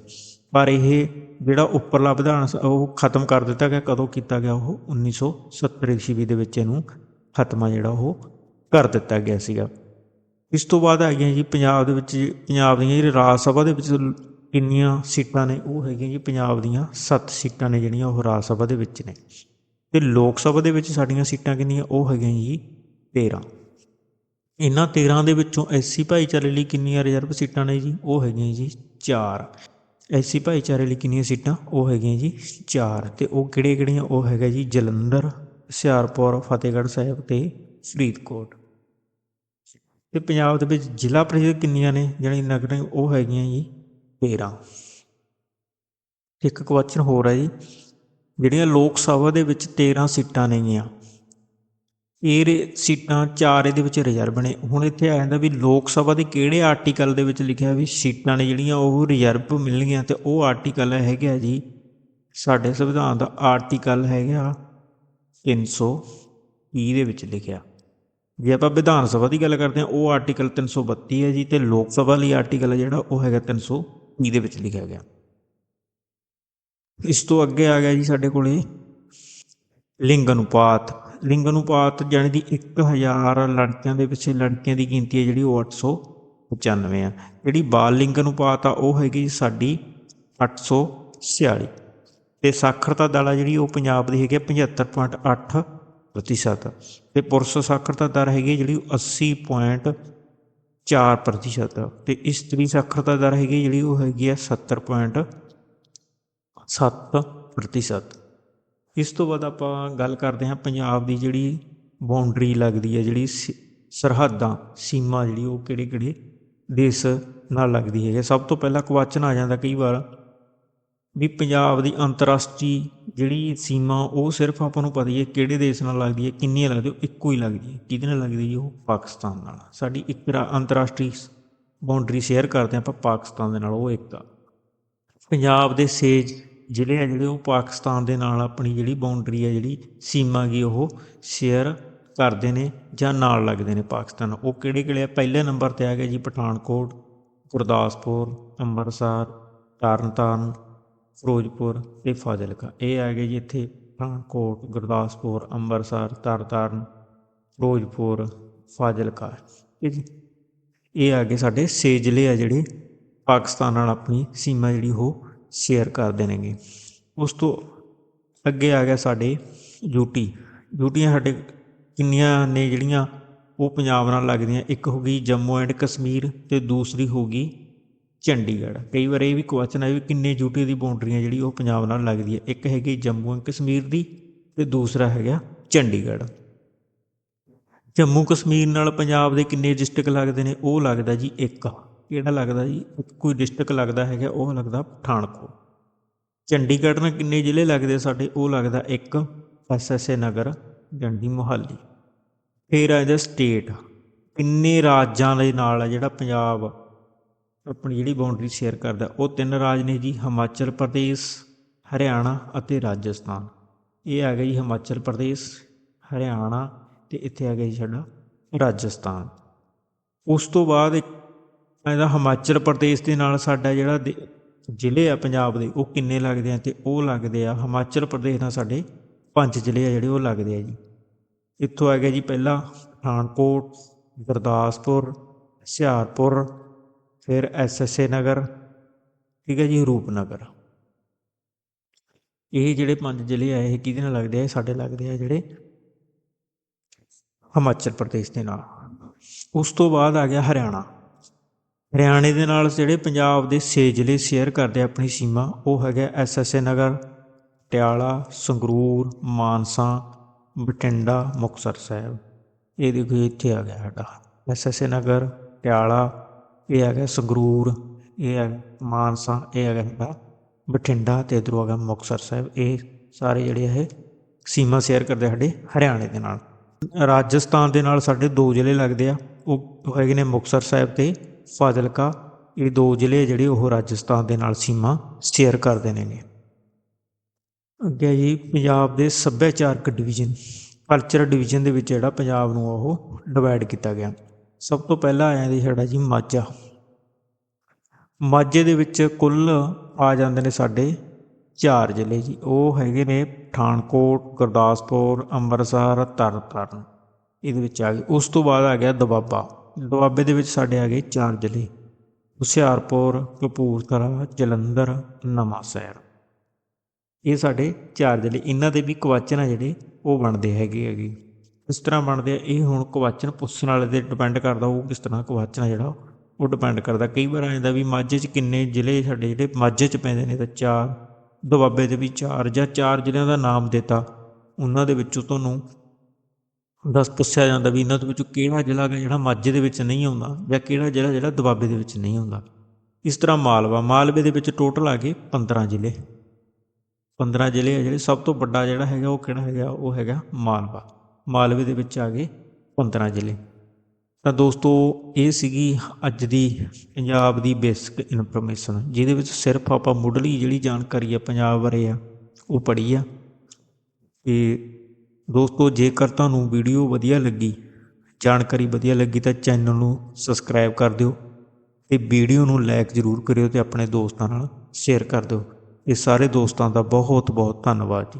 ਪਰ ਇਹ ਜਿਹੜਾ ਉੱਪਰਲਾ ਵਿਧਾਨ ਸ- ਉਹ ਖਤਮ ਕਰ ਦਿੱਤਾ ਗਿਆ, ਕਦੋਂ ਕੀਤਾ ਗਿਆ ਉਹ? 1970 ਈਸਵੀ ਦੇ ਵਿੱਚ ਇਹਨੂੰ ਖਤਮਾ ਜਿਹੜਾ ਉਹ ਕਰ ਦਿੱਤਾ ਗਿਆ ਸੀਗਾ। ਇਸ ਤੋਂ ਬਾਅਦ ਆ ਗਈਆਂ ਜੀ ਪੰਜਾਬ ਦੇ ਵਿੱਚ ਪੰਜਾਬ ਦੀਆਂ ਜਿਹੜੀ ਰਾਜ ਸਭਾ ਦੇ ਵਿੱਚ ਕਿੰਨੀਆਂ ਸੀਟਾਂ ਨੇ, ਉਹ ਹੈਗੀਆਂ ਜੀ ਪੰਜਾਬ ਦੀਆਂ 7 ਸੀਟਾਂ ਨੇ ਜਿਹੜੀਆਂ ਉਹ ਰਾਜ ਸਭਾ ਦੇ ਵਿੱਚ ਨੇ। ਤੇ ਲੋਕ ਸਭਾ ਦੇ ਵਿੱਚ ਸਾਡੀਆਂ ਸੀਟਾਂ ਕਿੰਨੀਆਂ? ਉਹ ਹੈਗੀਆਂ ਜੀ 13 ਇਹਨਾਂ 13 ਦੇ ਵਿੱਚੋਂ ਐਸਸੀ ਭਾਈਚਾਰੇ ਲਈ ਕਿੰਨੀਆਂ ਰਿਜ਼ਰਵ ਸੀਟਾਂ ਨੇ ਜੀ? ਉਹ ਹੈਗੀਆਂ ਜੀ 4 ਐਸਸੀ ਭਾਈਚਾਰੇ ਲਈ ਕਿੰਨੀਆਂ ਸੀਟਾਂ? ਉਹ ਹੈਗੀਆਂ ਜੀ 4 ਤੇ ਉਹ ਕਿਹੜੇ ਕਿਹੜੀਆਂ ਉਹ ਹੈਗਾ ਜੀ ਜਲੰਧਰ, ਹੁਸ਼ਿਆਰਪੁਰ, ਫਤਿਹਗੜ੍ਹ ਸਾਹਿਬ ਤੇ ਫਰੀਦਕੋਟ। ਤੇ ਪੰਜਾਬ ਦੇ ਵਿੱਚ ਜ਼ਿਲ੍ਹਾ ਪ੍ਰੀਸ਼ਦ ਕਿੰਨੀਆਂ ਨੇ? ਜਿਹੜੀਆਂ ਨਗਰ ਉਹ ਹੈਗੀਆਂ ਜੀ 13 ਇੱਕ ਕੁਐਸਚਨ ਹੋਰ ਹੈ ਜੀ। ਜਿਹੜੀਆਂ ਲੋਕ ਸਭਾ ਦੇ ਵਿੱਚ 13 ਸੀਟਾਂ ਨੇਗੀਆਂ ਇਹ ਰੇ- ਸੀਟਾਂ ਚਾਰ ਇਹਦੇ ਵਿੱਚ ਰਿਜ਼ਰਵ ਨੇ ਹੁਣ ਇੱਥੇ ਆ ਜਾਂਦਾ ਵੀ ਲੋਕ ਸਭਾ ਦੇ ਕਿਹੜੇ ਆਰਟੀਕਲ ਦੇ ਵਿੱਚ ਲਿਖਿਆ ਵੀ ਸੀਟਾਂ ਨੇ ਜਿਹੜੀਆਂ ਉਹ ਰਿਜ਼ਰਵ ਮਿਲਣਗੀਆਂ ਤੇ ਉਹ ਆਰਟੀਕਲ ਹੈਗਾ ਜੀ, ਸਾਡੇ ਸੰਵਿਧਾਨ ਦਾ ਆਰਟੀਕਲ ਹੈਗਾ 330 ਦੇ ਵਿੱਚ ਲਿਖਿਆ। ਜੇ ਆਪਾਂ ਵਿਧਾਨ ਸਭਾ ਦੀ ਗੱਲ ਕਰਦੇ ਹਾਂ, ਉਹ ਆਰਟੀਕਲ 332 ਹੈ ਜੀ ਤੇ ਲੋਕ ਸਭਾ ਲਈ ਆਰਟੀਕਲ ਹੈ ਜਿਹੜਾ ਉਹ ਹੈਗਾ 330 ਦੇ ਵਿੱਚ ਲਿਖਿਆ ਗਿਆ। ਇਸ ਤੋਂ ਅੱਗੇ ਆ ਗਿਆ ਜੀ ਸਾਡੇ ਕੋਲੇ ਲਿੰਗ ਅਨੁਪਾਤ ਲਿੰਗ ਅਨੁਪਾਤ ਜਾਣੀ ਦੀ 1000 ਲੜਕਿਆਂ ਦੇ ਪਿੱਛੇ ਲੜਕੀਆਂ ਦੀ ਗਿਣਤੀ ਹੈ ਜਿਹੜੀ ਉਹ 895 ਆ। ਜਿਹੜੀ ਬਾਲ ਲਿੰਗ ਅਨੁਪਾਤ ਆ, ਉਹ ਹੈਗੀ ਸਾਡੀ 846 ਤੇ ਸਾਖਰਤਾ ਦਰ ਆ ਜਿਹੜੀ ਉਹ ਪੰਜਾਬ ਦੀ ਹੈਗੀ ਆ 75.8 ਪ੍ਰਤੀਸ਼ਤ। ਤੇ ਪੁਰਸ਼ ਸਾਖਰਤਾ ਦਰ ਹੈਗੀ ਆ ਜਿਹੜੀ ਉਹ 80.4 ਪ੍ਰਤੀਸ਼ਤ। ਤੇ ਇਸਤਰੀ ਸਾਖਰਤਾ ਦਰ ਹੈਗੀ ਜਿਹੜੀ ਉਹ ਹੈਗੀ ਆ 70.7 ਪ੍ਰਤੀਸ਼ਤ। ਇਸ ਤੋਂ ਬਾਅਦ ਆਪਾਂ ਗੱਲ ਕਰਦੇ ਹਾਂ ਪੰਜਾਬ ਦੀ ਜਿਹੜੀ ਬਾਉਂਡਰੀ ਲੱਗਦੀ ਹੈ, ਜਿਹੜੀ ਸ- ਸਰਹੱਦਾਂ, ਸੀਮਾ ਜਿਹੜੀ, ਉਹ ਕਿਹੜੇ ਕਿਹੜੇ ਦੇਸ਼ ਨਾਲ ਲੱਗਦੀ ਹੈ। ਸਭ ਤੋਂ ਪਹਿਲਾਂ ਕੁਐਸਚਨ ਆ ਜਾਂਦਾ ਕਈ ਵਾਰ ਵੀ ਪੰਜਾਬ ਦੀ ਅੰਤਰਰਾਸ਼ਟਰੀ ਜਿਹੜੀ ਸੀਮਾ, ਉਹ ਸਿਰਫ ਆਪਾਂ ਨੂੰ ਪਤਾ ਹੀ ਹੈ ਕਿਹੜੇ ਦੇਸ਼ ਨਾਲ ਲੱਗਦੀ ਹੈ, ਕਿੰਨੀਆਂ ਲੱਗਦੀ ਉਹ ਇੱਕੋ ਹੀ ਲੱਗਦੀ ਹੈ। ਕਿਹਦੇ ਨਾਲ ਲੱਗਦੀ ਹੈ? ਉਹ ਪਾਕਿਸਤਾਨ ਨਾਲ। ਸਾਡੀ ਇੱਕ ਰਾ- ਅੰਤਰਰਾਸ਼ਟਰੀ ਬਾਉਂਡਰੀ ਸ਼ੇਅਰ ਕਰਦੇ ਹਾਂ ਆਪਾਂ ਪਾਕਿਸਤਾਨ ਦੇ ਨਾਲ, ਉਹ ਇੱਕ ਆ। ਪੰਜਾਬ ਦੇ ਸੇਜ ਜ਼ਿਲ੍ਹੇ ਆ ਜਿਹੜੇ ਉਹ ਪਾਕਿਸਤਾਨ ਦੇ ਨਾਲ ਆਪਣੀ ਜਿਹੜੀ ਬਾਉਂਡਰੀ ਆ ਜਿਹੜੀ ਸੀਮਾ ਗੀ ਉਹ ਸ਼ੇਅਰ ਕਰਦੇ ਨੇ ਜਾਂ ਨਾਲ ਲੱਗਦੇ ਨੇ ਪਾਕਿਸਤਾਨ। ਨਾਲ। ਉਹ ਕਿਹੜੇ ਕਿਹੜੇ ਆ? ਪਹਿਲੇ ਨੰਬਰ ਤੇ ਆ ਗਿਆ ਜੀ ਪਠਾਨਕੋਟ, ਗੁਰਦਾਸਪੁਰ, ਅੰਮ੍ਰਿਤਸਰ, ਤਰਨਤਾਰਨ, ਫਿਰੋਜ਼ਪੁਰ ਤੇ ਫਾਜ਼ਿਲਕਾ। ਇਹ ਆ ਗਏ ਜੀ ਇੱਥੇ ਪਠਾਨਕੋਟ, ਗੁਰਦਾਸਪੁਰ, ਅੰਮ੍ਰਿਤਸਰ, ਤਰਨਤਾਰਨ, ਫਿਰੋਜ਼ਪੁਰ, ਫਾਜ਼ਿਲਕਾ। ਠੀਕ ਹੈ ਜੀ? ਇਹ ਆ ਗਏ ਸਾਡੇ ਛੇ ਜ਼ਿਲ੍ਹੇ ਆ ਜਿਹੜੇ ਪਾਕਿਸਤਾਨ ਨਾਲ ਆਪਣੀ ਸੀਮਾ ਜਿਹੜੀ ਉਹ ਸ਼ੇਅਰ ਕਰਦੇ ਨੇਗੇ ਉਸ ਤੋਂ ਅੱਗੇ ਆ ਗਿਆ ਸਾਡੇ ਯੂਟੀ ਯੂਟੀਆਂ ਸਾਡੇ ਕਿੰਨੀਆਂ ਨੇ ਜਿਹੜੀਆਂ ਉਹ ਪੰਜਾਬ ਨਾਲ ਲੱਗਦੀਆਂ। ਇੱਕ ਹੋ ਗਈ ਜੰਮੂ ਐਂਡ ਕਸ਼ਮੀਰ ਤੇ ਦੂਸਰੀ ਹੋ ਗਈ ਚੰਡੀਗੜ੍ਹ। ਕਈ ਵਾਰ ਇਹ ਵੀ ਕੁਐਸਚਨ ਆਇਆ ਵੀ ਕਿੰਨੇ ਯੂਟੀ ਦੀ ਬਾਉਂਡਰੀਆਂ ਜਿਹੜੀ ਉਹ ਪੰਜਾਬ ਨਾਲ ਲੱਗਦੀ ਹੈ ਇੱਕ ਹੈਗੀ ਜੰਮੂ ਐਂਡ ਕਸ਼ਮੀਰ ਦੀ ਤੇ ਦੂਸਰਾ ਹੈਗਾ ਚੰਡੀਗੜ੍ਹ। ਜੰਮੂ ਕਸ਼ਮੀਰ ਨਾਲ ਪੰਜਾਬ ਦੇ ਕਿੰਨੇ ਡਿਸਟ੍ਰਿਕਟ ਲੱਗਦੇ ਨੇ? ਉਹ ਲੱਗਦਾ ਜੀ ਇੱਕ। ਕਿਹੜਾ ਲੱਗਦਾ ਜੀ? ਕੋਈ ਡਿਸਟ੍ਰਿਕਟ ਲੱਗਦਾ ਹੈਗਾ, ਉਹ ਲੱਗਦਾ ਪਠਾਨਕੋਟ। ਚੰਡੀਗੜ੍ਹ ਨਾਲ ਕਿੰਨੇ ਜ਼ਿਲ੍ਹੇ ਲੱਗਦੇ ਸਾਡੇ? ਉਹ ਲੱਗਦਾ ਇੱਕ ਐਸਐਸਏ ਨਗਰ, ਜੰਡੀ ਮੁਹਾਲੀ। ਫਿਰ ਆ ਇਹਦਾ ਸਟੇਟ ਕਿੰਨੇ ਰਾਜਾਂ ਦੇ ਨਾਲ ਆ ਜਿਹੜਾ ਪੰਜਾਬ ਆਪਣੀ ਜਿਹੜੀ ਬਾਉਂਡਰੀ ਸ਼ੇਅਰ ਕਰਦਾ। ਉਹ ਤਿੰਨ ਰਾਜ ਨੇ ਜੀ, ਹਿਮਾਚਲ ਪ੍ਰਦੇਸ਼, ਹਰਿਆਣਾ ਅਤੇ ਰਾਜਸਥਾਨ। ਇਹ ਆ ਗਿਆ ਜੀ ਹਿਮਾਚਲ ਪ੍ਰਦੇਸ਼, ਹਰਿਆਣਾ ਤੇ ਇੱਥੇ ਆ ਗਿਆ ਜੀ ਸਾਡਾ ਰਾਜਸਥਾਨ। ਉਸ ਤੋਂ ਬਾਅਦ ਇੱਕ ਇਹਦਾ ਹਿਮਾਚਲ ਪ੍ਰਦੇਸ਼ ਦੇ ਨਾਲ ਸਾਡਾ ਜਿਹੜਾ ਦੇ- ਜ਼ਿਲ੍ਹੇ ਆ ਪੰਜਾਬ ਦੇ, ਉਹ ਕਿੰਨੇ ਲੱਗਦੇ ਆ ਤੇ ਉਹ ਲੱਗਦੇ ਆ ਹਿਮਾਚਲ ਪ੍ਰਦੇਸ਼ ਨਾਲ ਸਾਡੇ ਪੰਜ ਜ਼ਿਲ੍ਹੇ ਆ ਜਿਹੜੇ ਉਹ ਲੱਗਦੇ ਆ ਜੀ। ਇੱਥੋਂ ਆ ਗਿਆ ਜੀ ਪਹਿਲਾ ਪਠਾਨਕੋਟ, ਗੁਰਦਾਸਪੁਰ, ਹੁਸ਼ਿਆਰਪੁਰ, ਫਿਰ ਐਸਐਸਏ ਨਗਰ, ਠੀਕ ਹੈ ਜੀ, ਰੂਪਨਗਰ। ਇਹ ਜਿਹੜੇ ਪੰਜ ਜ਼ਿਲ੍ਹੇ ਆ, ਇਹ ਕਿਹਦੇ ਨਾਲ ਲੱਗਦੇ ਆ? ਸਾਡੇ ਲੱਗਦੇ ਆ ਜਿਹੜੇ ਹਿਮਾਚਲ ਪ੍ਰਦੇਸ਼ ਦੇ ਨਾਲ। ਉਸ ਤੋਂ ਬਾਅਦ ਆ ਗਿਆ ਹਰਿਆਣਾ। ਹਰਿਆਣੇ ਦੇ ਨਾਲ ਜਿਹੜੇ ਪੰਜਾਬ ਦੇ 6 ਜ਼ਿਲ੍ਹੇ ਸ਼ੇਅਰ ਕਰਦੇ ਆਪਣੀ ਸੀਮਾ, ਉਹ ਹੈਗਾ ਐਸਐਸਏ ਨਗਰ ਪਟਿਆਲਾ ਸੰਗਰੂਰ, ਮਾਨਸਾ, ਬਠਿੰਡਾ, ਮੁਕਤਸਰ ਸਾਹਿਬ। ਇਹ ਦੇਖੋ ਇੱਥੇ ਆ ਗਿਆ ਸਾਡਾ ਐਸਐਸਏ ਨਗਰ ਪਟਿਆਲਾ ਇਹ ਆ ਗਿਆ ਸੰਗਰੂਰ, ਇਹ ਹੈ ਮਾਨਸਾ, ਇਹ ਹੈਗਾ ਸਾਡਾ ਬਠਿੰਡਾ ਤੇ ਇੱਧਰੋਂ ਆ ਗਿਆ ਮੁਕਤਸਰ ਸਾਹਿਬ। ਇਹ ਸਾਰੇ ਜਿਹੜੇ ਇਹ ਸੀਮਾ ਸ਼ੇਅਰ ਕਰਦੇ ਸਾਡੇ ਹਰਿਆਣੇ ਦੇ ਨਾਲ। ਰਾਜਸਥਾਨ ਦੇ ਨਾਲ ਸਾਡੇ ਦੋ ਜ਼ਿਲ੍ਹੇ ਲੱਗਦੇ ਆ, ਉਹ ਹੈਗੇ ਨੇ ਮੁਕਤਸਰ ਸਾਹਿਬ ਤੇ ਫਾਜ਼ਿਲਕਾ, ਇਹ ਦੋ ਜ਼ਿਲ੍ਹੇ ਜਿਹੜੇ ਉਹ ਰਾਜਸਥਾਨ ਦੇ ਨਾਲ ਸੀਮਾ ਸ਼ੇਅਰ ਕਰਦੇ ਨੇਗੇ ਅੱਗੇ ਜੀ, ਪੰਜਾਬ ਦੇ ਸੱਭਿਆਚਾਰਕ ਡਿਵੀਜ਼ਨ ਕਲਚਰ ਡਿਵੀਜ਼ਨ ਦੇ ਵਿੱਚ ਜਿਹੜਾ ਪੰਜਾਬ ਨੂੰ ਉਹ ਡਿਵਾਈਡ ਕੀਤਾ ਗਿਆ। ਸਭ ਤੋਂ ਪਹਿਲਾਂ ਆਇਆ ਜੀ ਸਾਡਾ ਜੀ ਮਾਝਾ। ਮਾਝੇ ਦੇ ਵਿੱਚ ਕੁੱਲ ਆ ਜਾਂਦੇ ਨੇ ਸਾਡੇ ਚਾਰ ਜ਼ਿਲ੍ਹੇ ਜੀ। ਉਹ ਹੈਗੇ ਨੇ ਪਠਾਨਕੋਟ, ਗੁਰਦਾਸਪੁਰ, ਅੰਮ੍ਰਿਤਸਰ, ਤਰਨਤਾਰਨ। ਇਹਦੇ ਵਿੱਚ ਆ ਗਏ। ਉਸ ਤੋਂ ਬਾਅਦ ਆ ਗਿਆ ਦੁਆਬਾ ਦੁਆਬੇ ਦੇ ਵਿੱਚ ਸਾਡੇ ਆ ਗਏ ਚਾਰ ਜ਼ਿਲ੍ਹੇ ਹੁਸ਼ਿਆਰਪੁਰ, ਕਪੂਰਥਲਾ, ਜਲੰਧਰ ਨਵਾਂ ਸ਼ਹਿਰ ਇਹ ਸਾਡੇ ਚਾਰ ਜ਼ਿਲ੍ਹੇ ਇਹਨਾਂ ਦੇ ਵੀ ਕੁਐਸਚਨ ਆ ਜਿਹੜੇ, ਉਹ ਬਣਦੇ ਹੈਗੇ ਹੈਗੇ। ਇਸ ਤਰ੍ਹਾਂ ਬਣਦੇ ਆ। ਇਹ ਹੁਣ ਕੁਐਸਚਨ ਪੁੱਛਣ ਵਾਲੇ ਤੇ ਡਿਪੈਂਡ ਕਰਦਾ ਉਹ ਕਿਸ ਤਰ੍ਹਾਂ ਕੁਐਸਚਨ ਆ ਜਿਹੜਾ, ਉਹ ਡਿਪੈਂਡ ਕਰਦਾ। ਕਈ ਵਾਰ ਆ ਜਾਂਦਾ ਵੀ ਮਾਝੇ 'ਚ ਕਿੰਨੇ ਜ਼ਿਲ੍ਹੇ ਸਾਡੇ ਜਿਹੜੇ ਮਾਝੇ 'ਚ ਪੈਂਦੇ ਨੇ ਤਾਂ ਚਾਰ ਦੁਆਬੇ ਦੇ ਵੀ ਚਾਰ ਜਾਂ ਚਾਰ ਜ਼ਿਲ੍ਹਿਆਂ ਦਾ ਨਾਮ ਦਿੱਤਾ, ਉਹਨਾਂ ਦੇ ਵਿੱਚੋਂ ਤੁਹਾਨੂੰ ਦੱਸ ਪੁੱਛਿਆ ਜਾਂਦਾ ਵੀ ਇਹਨਾਂ ਦੇ ਵਿੱਚੋਂ ਕਿਹੜਾ ਜ਼ਿਲ੍ਹਾ ਹੈ ਜਿਹੜਾ ਮਾਝੇ ਦੇ ਵਿੱਚ ਨਹੀਂ ਆਉਂਦਾ ਜਾਂ ਕਿਹੜਾ ਜ਼ਿਲ੍ਹਾ ਜਿਹੜਾ ਦੁਆਬੇ ਦੇ ਵਿੱਚ ਨਹੀਂ ਆਉਂਦਾ। ਇਸ ਤਰ੍ਹਾਂ ਮਾਲਵਾ, ਮਾਲਵੇ ਦੇ ਵਿੱਚ ਟੋਟਲ ਆ ਗਏ 15 ਜ਼ਿਲ੍ਹੇ। 15 ਜ਼ਿਲ੍ਹੇ ਆ ਜਿਹੜੇ ਸਭ ਤੋਂ ਵੱਡਾ ਜਿਹੜਾ ਹੈਗਾ ਉਹ ਕਿਹੜਾ ਹੈਗਾ? ਉਹ ਹੈਗਾ ਮਾਲਵਾ। ਮਾਲਵੇ ਦੇ ਵਿੱਚ ਆ ਗਏ 15 ਜ਼ਿਲ੍ਹੇ। ਤਾਂ ਦੋਸਤੋ, ਇਹ ਸੀਗੀ ਅੱਜ ਦੀ ਪੰਜਾਬ ਦੀ ਬੇਸਿਕ ਇਨਫੋਰਮੇਸ਼ਨ ਜਿਹਦੇ ਵਿੱਚ ਸਿਰਫ ਆਪਾਂ ਮੁੱਢਲੀ ਜਿਹੜੀ ਜਾਣਕਾਰੀ ਆ ਪੰਜਾਬ ਬਾਰੇ ਆ, ਉਹ ਪੜ੍ਹੀ ਆ। ਤੇ ਦੋਸਤੋ, ਜੇਕਰ ਤੁਹਾਨੂੰ ਵੀਡੀਓ ਵਧੀਆ ਲੱਗੀ, ਜਾਣਕਾਰੀ ਵਧੀਆ ਲੱਗੀ, ਤਾਂ ਚੈਨਲ ਨੂੰ ਸਬਸਕ੍ਰਾਈਬ ਕਰ ਦਿਓ ਤੇ ਵੀਡੀਓ ਨੂੰ ਲਾਈਕ ਜ਼ਰੂਰ ਕਰਿਓ ਤੇ ਆਪਣੇ ਦੋਸਤਾਂ ਨਾਲ ਸ਼ੇਅਰ ਕਰ ਦਿਓ। ਇਹ ਸਾਰੇ ਦੋਸਤਾਂ ਦਾ ਬਹੁਤ ਬਹੁਤ ਧੰਨਵਾਦ ਜੀ।